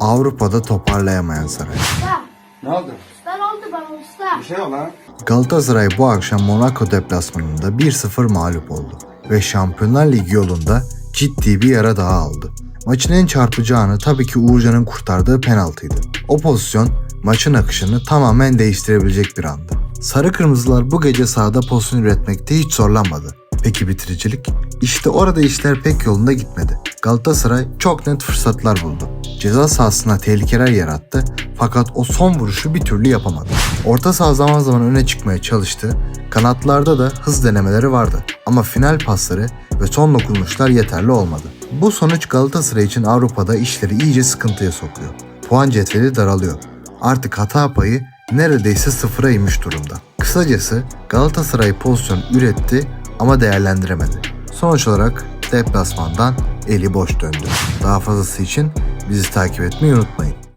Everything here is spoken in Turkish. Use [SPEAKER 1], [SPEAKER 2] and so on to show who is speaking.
[SPEAKER 1] Avrupa'da toparlayamayan saray.
[SPEAKER 2] Usta.
[SPEAKER 3] Ne oldu?
[SPEAKER 2] Usta ne oldu bana usta?
[SPEAKER 3] Bir şey yok lan.
[SPEAKER 1] Galatasaray bu akşam Monaco deplasmanında 1-0 mağlup oldu ve Şampiyonlar Ligi yolunda ciddi bir yara daha aldı. Maçın en çarpıcı anı tabii ki Uğurcan'ın kurtardığı penaltıydı. O pozisyon maçın akışını tamamen değiştirebilecek bir andı. Sarı Kırmızılar bu gece sahada pozisyon üretmekte hiç zorlanmadı. Peki bitiricilik? İşte orada işler pek yolunda gitmedi. Galatasaray çok net fırsatlar buldu. Ceza sahasına tehlikeler yarattı fakat o son vuruşu bir türlü yapamadı. Orta saha zaman zaman öne çıkmaya çalıştı. Kanatlarda da hız denemeleri vardı. Ama final pasları ve son dokunuşlar yeterli olmadı. Bu sonuç Galatasaray için Avrupa'da işleri iyice sıkıntıya sokuyor. Puan cetveli daralıyor. Artık hata payı neredeyse sıfıra inmiş durumda. Kısacası Galatasaray pozisyon üretti ama değerlendiremedi. Sonuç olarak deplasmandan eli boş döndü. Daha fazlası için bizi takip etmeyi unutmayın.